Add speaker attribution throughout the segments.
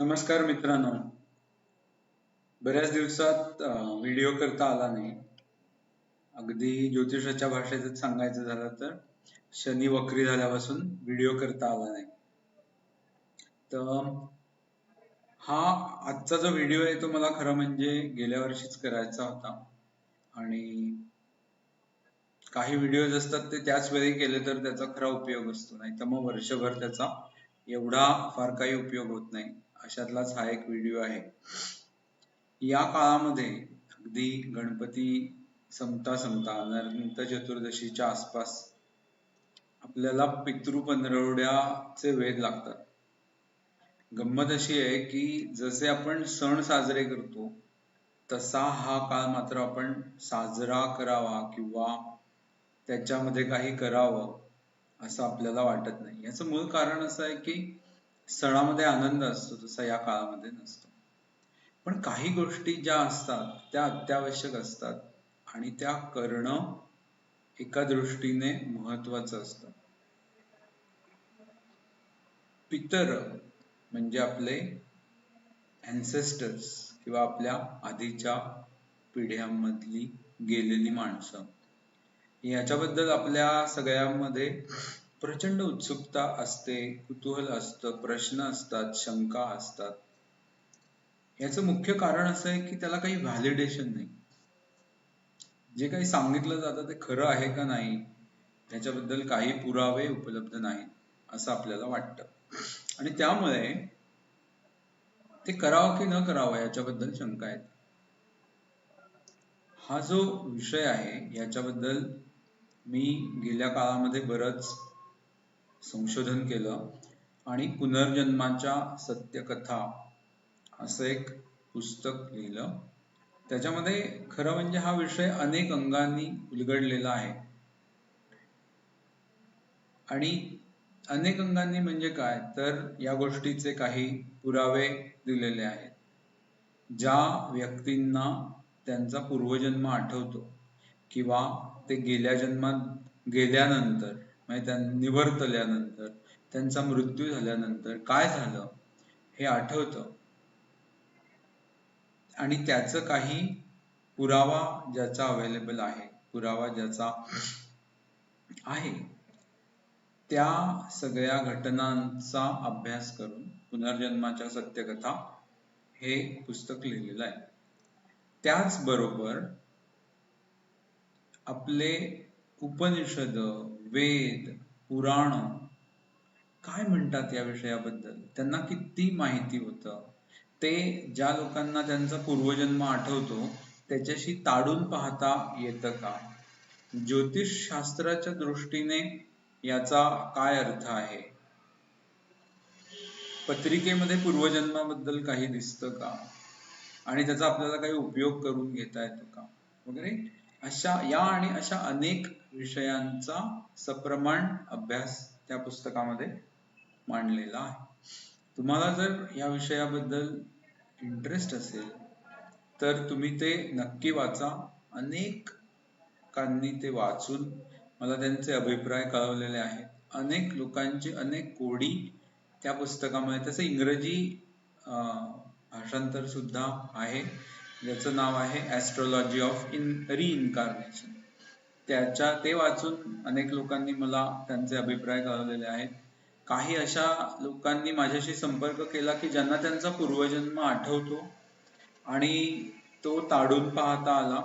Speaker 1: नमस्कार मित्रांनो. बऱ्याच दिवसात व्हिडिओ करता आला नाही. अगदी ज्योतिषाच्या भाषेत सांगायचं झालं तर शनी वक्री झाल्यापासून व्हिडिओ करता आला नाही. तर हा आजचा जो व्हिडिओ आहे तो मला खरं म्हणजे गेल्या वर्षीच करायचा होता. आणि काही व्हिडिओज असतात ते त्याच वेळी केले तर त्याचा खरा उपयोग असतो. नाही तर मग वर्षभर त्याचा एवढा फार काही उपयोग होत नाही. अशातलाच हा एक व्हिडिओ आहे. या काळामध्ये अगदी गणपती संपता संपता अनंत चतुर्दशीच्या आसपास आपल्याला पितृ पंधरवड्याचे वेध लागतात. गंमत अशी आहे की जसे आपण सण साजरे करतो तसा हा काळ मात्र आपण साजरा करावा किंवा त्याच्यामध्ये काही करावं असं आपल्याला वाटत नाही. याचं मूळ कारण असं आहे की सणामध्ये आनंद असतो तसा या काळामध्ये नसतो. पण काही गोष्टी ज्या असतात त्या अत्यावश्यक असतात आणि त्या करणं एका दृष्टीने महत्वाचं असतं. पितर म्हणजे आपले अँसेस्टर्स किंवा आपल्या आधीच्या पिढ्यांमधली गेलेली माणसं. याच्याबद्दल आपल्या सगळ्यांमध्ये प्रचंड उत्सुकता असते कुतूहल असतं प्रश्न असतात शंका असतात. याचं मुख्य कारण असं आहे की त्याला काही व्हॅलिडेशन नाही. जे काही सांगितलं जातं ते खरं आहे का नाही त्याच्याबद्दल काही पुरावे उपलब्ध नाहीत असं आपल्याला वाटतं. आणि त्यामुळे ते करावं की न करावं याच्याबद्दल शंका आहेत. हा जो विषय आहे याच्याबद्दल मी गेल्या काळामध्ये बरंच संशोधन केलं आणि पुनर्जन्माच्या सत्यकथा असं एक पुस्तक लिहिलं. त्याच्यामध्ये खरं म्हणजे हा विषय अनेक अंगांनी उलगडलेला आहे. आणि अनेक अंगांनी म्हणजे काय? तर या गोष्टीचे काही पुरावे दिलेले आहेत. ज्या व्यक्तींना त्यांचा पूर्वजन्म आठवतो किंवा ते गेल्या जन्मात गेल्यानंतर म्हणजे निवर्तल्यानंतर त्यांचा मृत्यू झाल्यानंतर काय झालं हे आठवतं. आणि त्याच काही पुरावा ज्याचा अवेलेबल आहे पुरावा ज्याचा आहे त्या सगळ्या घटनांचा अभ्यास करून पुनर्जन्माच्या सत्यकथा हे पुस्तक लिहिलेलं आहे. त्याचबरोबर आपले उपनिषद वेद पुराण. काय म्हणतात या विषयाबद्दल? त्यांना किती माहिती होतं? ते ज्या लोकांना त्यांचा पूर्वजन्म आठवतो त्याच्याशी ताडून पाहता येतं का? ज्योतिष शास्त्राच्या दृष्टीने याचा काय अर्थ आहे? पत्रिकेमध्ये पूर्वजन्माबद्दल काही दिसतं का? आणि त्याचा आपल्याला काही उपयोग करून घेता येतो का? वगैरे? अशा या आणि अशा अनेक विषयांचा सप्रमाण अभ्यास त्या पुस्तकामध्ये मांडलेला आहे. तुम्हाला जर या विषयाबद्दल इंटरेस्ट असेल तर तुम्ही ते नक्की वाचा. अनेक कांनी ते वाचून मला त्यांचे अभिप्राय कळवलेले आहेत. अनेक लोकांची अनेक कोडी त्या पुस्तकामध्ये त्याचं इंग्रजी भाषांतर सुद्धा आहे. ज्याचं नाव आहे ॲस्ट्रोलॉजी ऑफ इन रिइन्कार्नेशन त्याच्या ते वाचून अनेक लोकांनी मला त्यांचे अभिप्राय कळवलेले आहेत. काही अशा लोकांनी माझ्याशी संपर्क केला की ज्यांना त्यांचा पूर्वजन्म आठवतो आणि तो ताडून पाहता आला.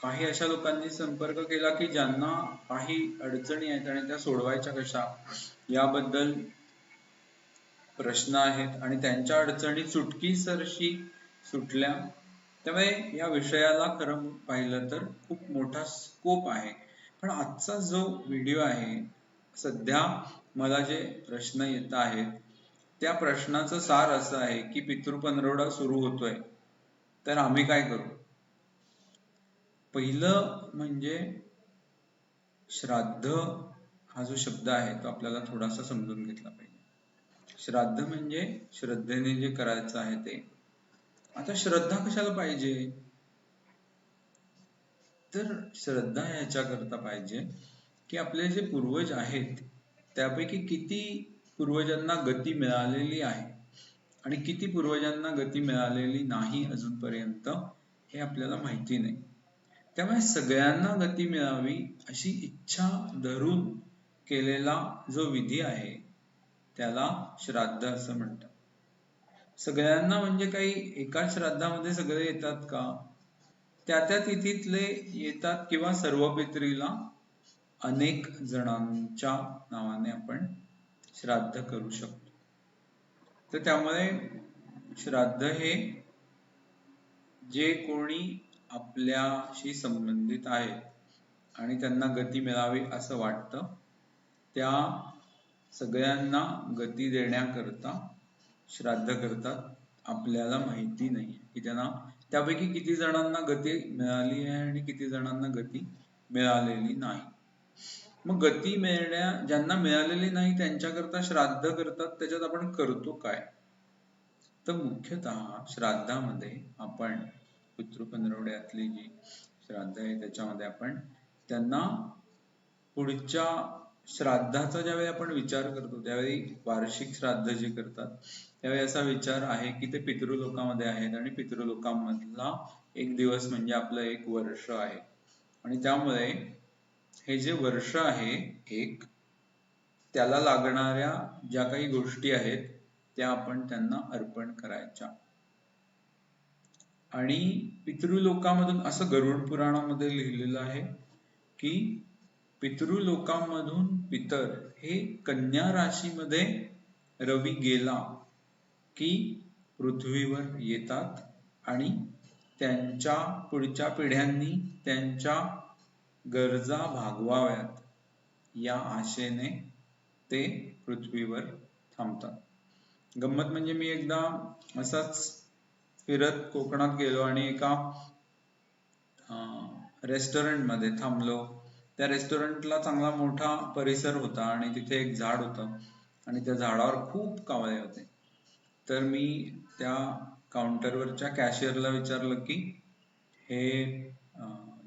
Speaker 1: काही अशा लोकांनी संपर्क केला की ज्यांना काही अडचणी आहेत आणि त्या सोडवायच्या कशा याबद्दल प्रश्न आहेत. आणि त्यांच्या अडचणी चुटकी सरशी सुटल्या. त्यामुळे या विषयाला खरं पाहिलं तर खूप मोठा स्कोप आहे. पण आजचा जो व्हिडिओ आहे सध्या मला जे प्रश्न येत आहेत त्या प्रश्नाचं सार असं आहे की पितृपंधरवडा सुरू होतोय. तर आम्ही काय करू? पहिलं म्हणजे श्राद्ध हा जो शब्द आहे तो आपल्याला थोडासा समजून घेतला पाहिजे. श्राद्ध म्हणजे श्रद्धेने जे करायचं आहे ते. आता श्रद्धा कशाला पाहिजे? तर श्रद्धा याच्या करता पाहिजे की आपले जे पूर्वज आहेत त्यापैकी किती पूर्वजांना गती मिळालेली आहे आणि किती पूर्वजांना गती मिळालेली नाही अजूनपर्यंत हे आपल्याला माहिती नाही. त्यामुळे सगळ्यांना गती मिळावी अशी इच्छा धरून केलेला जो विधी आहे त्याला श्राद्ध असं म्हणतात. सगळ्यांना म्हणजे काही एका श्राद्धामध्ये सगळे येतात का? त्या त्या तिथीतले येतात किंवा सर्व पित्रीला अनेक जणांच्या नावाने आपण श्राद्ध करू शकतो. तर त्यामुळे श्राद्ध हे जे कोणी आपल्याशी संबंधित आहेत आणि त्यांना गती मिळावी असं वाटतं त्या सगळ्यांना गती देण्याकरता श्राद्ध करतात आपल्याला माहिती नाही की त्यांना त्यापैकी किती जणांना गती मिळाली आहे आणि किती जणांना गती मिळालेली नाही. मग गती मिळण्या ज्यांना मिळालेली नाही त्यांच्याकरता श्राद्ध करतात त्याच्यात आपण करतो काय? तर मुख्यतः श्राद्धामध्ये आपण पितृपंधरवड्यातली जी श्राद्ध आहे त्याच्यामध्ये आपण त्यांना पुढच्या श्राद्धाचा ज्यावेळी आपण विचार करतो त्यावेळी वार्षिक श्राद्ध जे करतात त्यावेळी असा विचार आहे की ते पितृलोकामध्ये आहेत आणि पितृलोकांमधला एक दिवस म्हणजे आपलं एक वर्ष आहे. आणि त्यामुळे हे जे वर्ष आहे एक त्याला लागणाऱ्या ज्या काही गोष्टी आहेत त्या आपण त्यांना अर्पण करायच्या. आणि पितृलोकामधून असं गरुड पुराणामध्ये लिहिलेलं आहे की पितृलोकामधून पितर हे कन्या राशीमध्ये रवी गेला. की पृथ्वीवर येतात आणि त्यांच्या पुढच्या पिढ्यांनी त्यांच्या गरजा भागवाव्यात. या आशेने ते पृथ्वीवर थांबतात. गंमत म्हणजे मी एकदा असाच फिरत कोकणात गेलो आणि एका रेस्टॉरंटमध्ये थांबलो. त्या रेस्टॉरंटला चांगला मोठा परिसर होता आणि तिथे एक झाड होतं आणि त्या झाडावर खूप कावळे होते. तर मी त्या काउंटरवरच्या कॅशियरला विचारलं की हे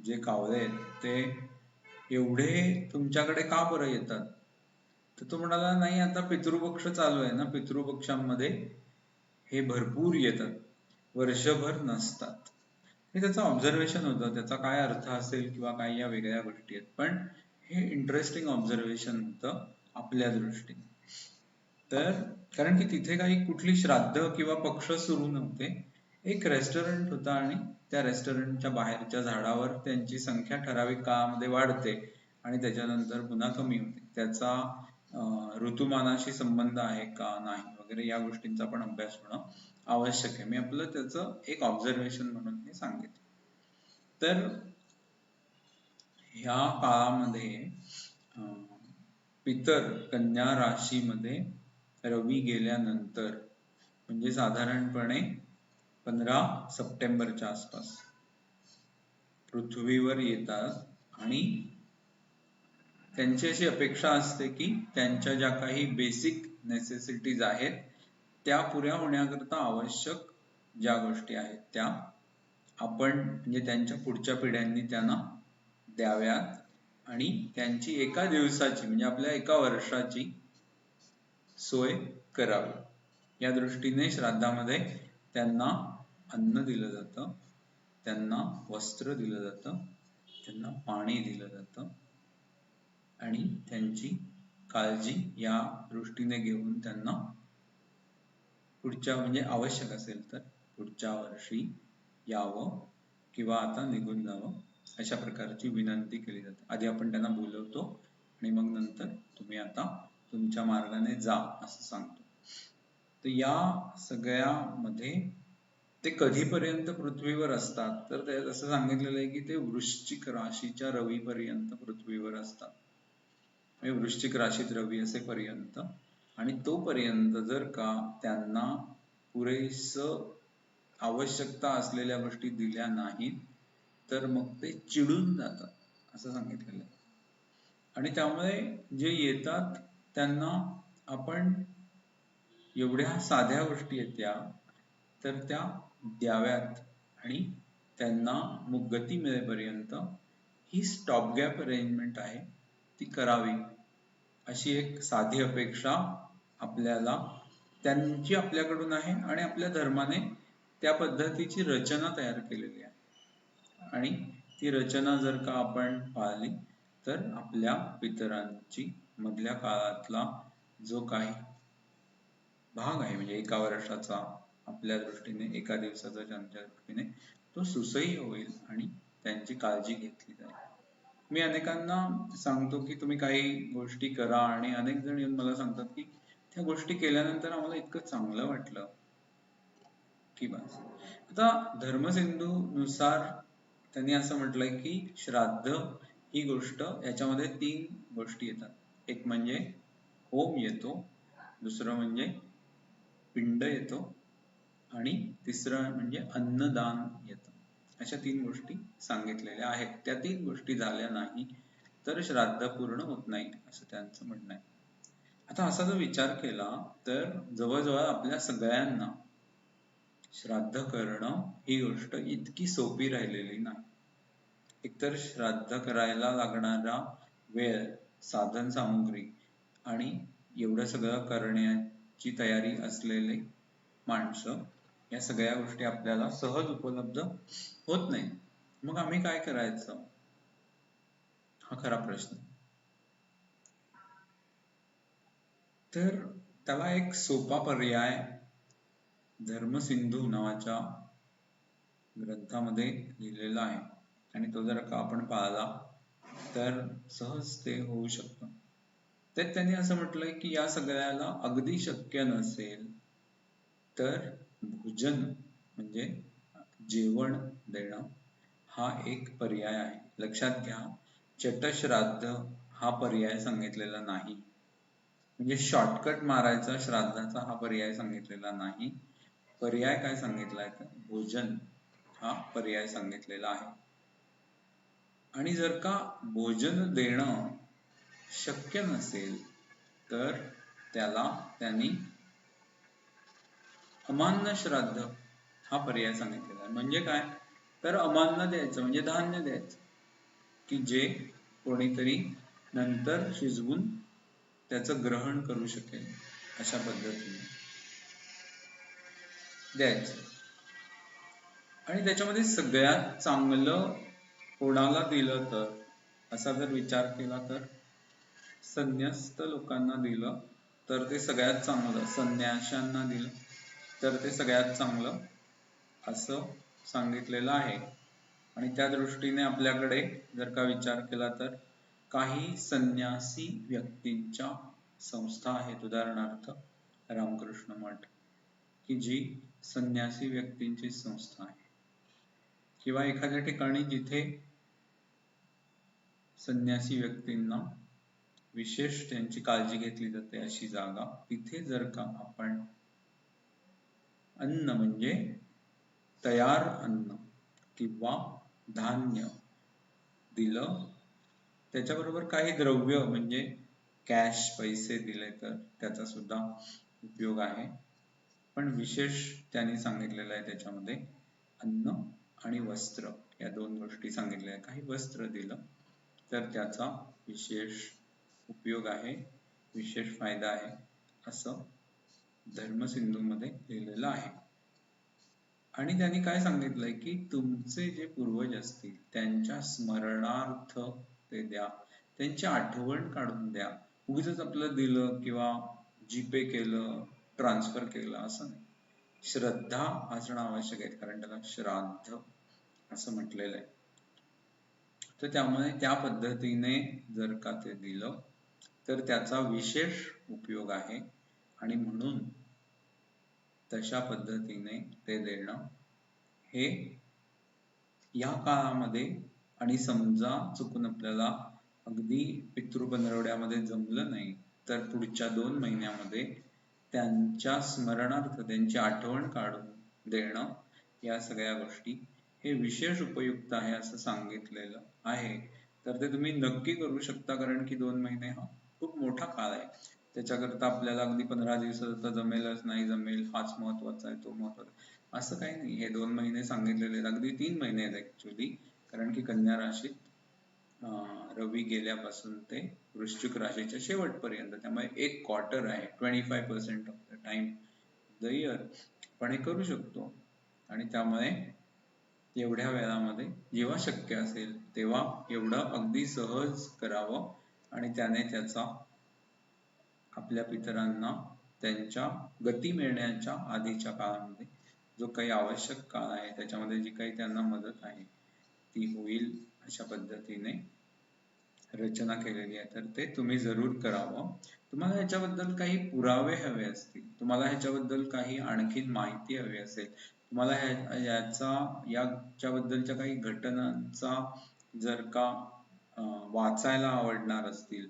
Speaker 1: जे कावळे आहेत ते एवढे तुमच्याकडे का बरं येतात? तर तो म्हणाला नाही आता पितृपक्ष चालू आहे ना. पितृपक्षांमध्ये हे भरपूर येतात. वर्षभर नसतात. हे त्याचं ऑब्झर्वेशन होतं. त्याचा काय अर्थ असेल किंवा काय या वेगळ्या गोष्टी आहेत. पण हे इंटरेस्टिंग ऑब्झर्वेशन होतं आपल्या दृष्टीने. तर कारण की तिथे काही कुठली श्राद्ध किंवा पक्ष सुरू नव्हते. एक रेस्टॉरंट होता आणि त्या रेस्टॉरंटच्या बाहेरच्या झाडावर त्यांची संख्या ठराविक काळामध्ये वाढते आणि त्याच्यानंतर पुन्हा कमी होते. त्याचा ऋतुमानाशी संबंध आहे का नाही वगैरे या गोष्टींचा पण अभ्यास होणं आवश्यक आहे. मी आपलं त्याचं एक ऑब्झर्वेशन म्हणून मी सांगितलं तर ह्या काळामध्ये पितर कन्या राशीमध्ये रवी गेल्यानंतर म्हणजे साधारणपणे पंधरा सप्टेंबरच्या आसपास पृथ्वीवर येतात आणि त्यांची अशी अपेक्षा असते की त्यांच्या ज्या काही बेसिक नेसेसिटीज आहेत त्या पुऱ्या होण्याकरता आवश्यक ज्या गोष्टी आहेत त्या आपण म्हणजे त्यांच्या पुढच्या पिढ्यांनी त्यांना द्याव्यात. आणि त्यांची एका दिवसाची म्हणजे आपल्या एका वर्षाची सोय करावी. या दृष्टीने श्राद्धामध्ये त्यांना अन्न दिलं जातं त्यांना वस्त्र दिलं जातं त्यांना पाणी दिलं जातं आणि त्यांची काळजी या दृष्टीने घेऊन त्यांना पुढच्या म्हणजे आवश्यक असेल तर पुढच्या वर्षी यावं किंवा आता निघून जावं अशा प्रकारची विनंती केली जाते. आधी आपण त्यांना बोलवतो आणि मग नंतर तुम्ही आता तुमच्या मार्गाने जा असं सांगतो. तर या सगळ्यामध्ये ते कधीपर्यंत पृथ्वीवर असतात? तर ते असं सांगितलेलं आहे की ते वृश्चिक राशीच्या रवीपर्यंत पृथ्वीवर असतात. म्हणजे वृश्चिक राशीत रवी असेपर्यंत. आणि तोपर्यंत जर का त्यांना पुरेस आवश्यकता असलेल्या गोष्टी दिल्या नाहीत तर मग ते चिडून जातात असं सांगितलेलं आहे. आणि त्यामुळे जे येतात त्यांना आपण एवढ्या साध्या गोष्टी आहेत त्या तर त्या द्याव्यात. आणि त्यांना मग गती मिळेपर्यंत ही स्टॉप गॅप अरेंजमेंट आहे ती करावी. अशी एक साधी अपेक्षा आपल्याला त्यांची आपल्याकडून आहे आणि आपल्या धर्माने त्या पद्धतीची रचना तयार केलेली आहे. आणि ती रचना जर का आपण पाहिली तर आपल्या पितरांची मधल्या काळातला जो काही भाग आहे म्हणजे एका वर्षाचा आपल्या दृष्टीने एका दिवसाचा ज्यांच्या दृष्टीने तो सुसह्य होईल आणि त्यांची काळजी घेतली जाईल. मी अनेकांना सांगतो की तुम्ही काही गोष्टी करा आणि अनेक जण येऊन मला सांगतात की त्या गोष्टी केल्यानंतर आम्हाला इतकं चांगलं वाटलं की बस. आता धर्मसिंधू नुसार त्यांनी असं म्हटलंय की श्राद्ध ही गोष्ट याच्यामध्ये तीन गोष्टी येतात. एक म्हणजे होम येतो दुसरं म्हणजे पिंड येतो आणि तिसरं म्हणजे अन्नदान येतं. अशा तीन गोष्टी सांगितलेल्या आहेत. त्या तीन गोष्टी झाल्या नाही तर श्राद्ध पूर्ण होत नाही असं त्यांचं म्हणणं आहे. आता असा जर विचार केला तर जवळजवळ आपल्या सगळ्यांना श्राद्ध करणं ही गोष्ट इतकी सोपी राहिलेली नाही. एकतर श्राद्ध करायला लागणारा वेळ साधन सामुग्री आणि एवढं सगळं करण्याची तयारी असलेले माणसं या सगळ्या गोष्टी आपल्याला सहज उपलब्ध होत नाही मग आम्ही काय करायचं? हा खरा प्रश्न. तर त्याला एक सोपा पर्याय धर्मसिंधू नावाच्या ग्रंथामध्ये लिहिलेला आहे. आणि तो जर का आपण पाळला तर सहज ते होऊ शकतं. तर त्यांनी असं म्हटलंय की या सगळ्याला अगदी शक्य नसेल तर भोजन म्हणजे जेवण देणं हा एक पर्याय आहे. लक्षात घ्या चटश्राद्ध हा पर्याय सांगितलेला नाही. म्हणजे शॉर्टकट मारायचा श्राद्धाचा हा पर्याय सांगितलेला नाही. पर्याय काय सांगितलाय तर? भोजन हा पर्याय सांगितलेला आहे. आणि जर का भोजन देणं शक्य नसेल तर त्याला त्यांनी अमान्य श्राद्ध हा पर्याय सांगितलेला आहे. म्हणजे काय? तर अमान्य द्यायचं म्हणजे धान्य द्यायचं की जे कोणीतरी नंतर शिजवून त्याचं ग्रहण करू शकेल अशा पद्धतीने. द्यायचं. आणि त्याच्यामध्ये सगळ्यात चांगलं कोणाला दिलं तर? असा जर विचार केला तर? संन्यास्त लोकांना दिलं तर ते सगळ्यात चांगलं. संन्याशांना दिलं तर ते सगळ्यात चांगलं असं सांगितलेलं आहे. आणि त्या दृष्टीने आपल्याकडे जर का विचार केला तर काही संन्यासी व्यक्तींच्या संस्था आहेत. उदाहरणार्थ रामकृष्ण मठ की जी संन्यासी व्यक्तींची संस्था आहे. किंवा एखाद्या ठिकाणी जिथे संन्यासी व्यक्तींना विशेष त्यांची काळजी घेतली जाते अशी जागा तिथे जर का आपण अन्न म्हणजे तयार अन्न किंवा धान्य दिलं त्याच्याबरोबर काही द्रव्य म्हणजे कॅश पैसे दिले तर त्याचा सुद्धा उपयोग आहे. पण विशेष त्यांनी सांगितलेलं आहे त्याच्यामध्ये अन्न आणि वस्त्र. या दोन गोष्टी सांगितल्या. काही वस्त्र दिलं तर त्याचा विशेष उपयोग आहे विशेष फायदा आहे असं धर्मसिंधूमध्ये लिहिलेलं आहे. आणि त्यांनी काय सांगितलंय की तुमचे जे पूर्वज असतील त्यांच्या स्मरणार्थ ते द्या. त्यांची आठवण काढून द्या. उगीच आपलं दिलं किंवा जीपे केलं ट्रान्सफर केलं असं नाही. श्रद्धा असणं आवश्यक आहे कारण त्याला श्राद्ध असं म्हटलेलं आहे. तर त्यामुळे त्या पद्धतीने जर का ते दिलं तर त्याचा विशेष उपयोग आहे. आणि म्हणून तशा पद्धतीने ते देणं हे या काळामध्ये आणि समजा चुकून आपल्याला अगदी पितृ पंधरवड्यामध्ये जमलं नाही तर पुढच्या दोन महिन्यामध्ये त्यांच्या स्मरणार्थ त्यांची आठवण काढून देणं या सगळ्या गोष्टी हे विशेष उपयुक्त आहे असं सांगितलेलं आहे. तर ते तुम्ही नक्की करू शकता कारण की दोन महिने हा खूप मोठा काळ आहे. त्याच्याकरता आपल्याला अगदी पंधरा दिवसात जमेलच नाही जमेल हाच महत्त्वाचा आहे तो महत्त्वाचा असं काही नाही हे दोन महिने सांगितलेले आहेत. अगदी तीन महिने आहेत ऍक्च्युली कारण की कन्या राशीत रवी गेल्यापासून ते वृश्चिक राशीच्या शेवटपर्यंत त्यामुळे एक क्वार्टर आहे twenty five percent of the time the year पण हे करू शकतो. आणि त्यामुळे एवढ्या वेळामध्ये जेव्हा शक्य असेल तेव्हा एवढं अगदी सहज करावं आणि त्याने त्याचा आपल्या पितरांना त्यांच्या गती मिळण्याच्या आधीच्या काळामध्ये जो काही आवश्यक काळ आहे त्याच्यामध्ये जी काही त्यांना मदत आहे ती होईल अशा पद्धतीने रचना केलेली आहे. तर ते तुम्ही जरूर करावं. तुम्हाला ह्याच्याबद्दल काही पुरावे हवे असतील तुम्हाला ह्याच्याबद्दल काही आणखी माहिती हवी असेल तुम्हाला याचा याच्याबद्दलच्या काही घटनांचा जर का वाचायला आवडणार असतील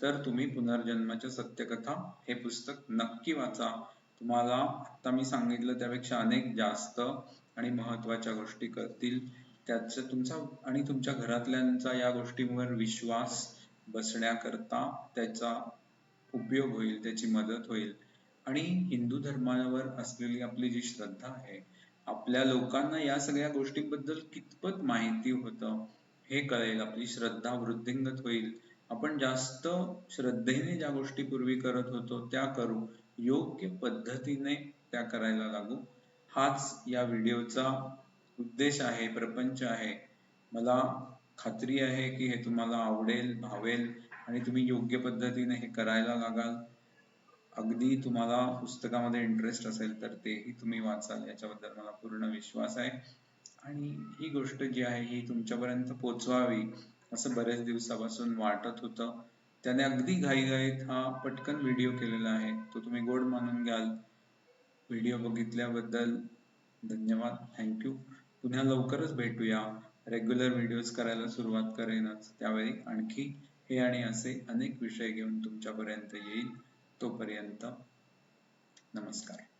Speaker 1: तर तुम्ही पुनर्जन्माच्या सत्यकथा हे पुस्तक नक्की वाचा. तुम्हाला आता मी सांगितलं त्यापेक्षा अनेक जास्त आणि महत्त्वाच्या गोष्टी करतील. त्याच तुमचा आणि तुमच्या घरातल्यांचा या गोष्टींवर विश्वास बसण्याकरता त्याचा उपयोग होईल त्याची मदत होईल. आणि हिंदू धर्मावर असलेली आपली जी श्रद्धा आहे आपल्या लोकांना या सगळ्या गोष्टींबद्दल कितपत माहिती होतं हे कळेल. आपली श्रद्धा वृद्धिंगत होईल. आपण जास्त श्रद्धेने ज्या गोष्टी पूर्वी करत होतो त्या करू. योग्य पद्धतीने त्या करायला लागू. हाच या व्हिडिओचा उद्देश आहे प्रपंच आहे. मला खात्री आहे की हे तुम्हाला आवडेल भावेल आणि तुम्ही योग्य पद्धतीने हे करायला लागाल. अगदी तुम्हाला पुस्तकामध्ये इंटरेस्ट असेल तर तेही तुम्ही वाचाल याच्याबद्दल मला पूर्ण विश्वास आहे. आणि ही गोष्ट जी आहे ही तुमच्यापर्यंत पोचवावी असं बऱ्याच दिवसापासून वाटत होतं. त्याने अगदी घाईघाईत हा पटकन व्हिडिओ केलेला आहे. तो तुम्ही गोड मानून घ्याल. व्हिडिओ बघितल्याबद्दल धन्यवाद. थँक्यू पुन्हा लवकरच भेटूया. रेग्युलर व्हिडिओज करायला सुरुवात करेनच. त्यावेळी आणखी हे आणि असे अनेक विषय घेऊन तुमच्यापर्यंत येईल. तोपर्यंत नमस्कार.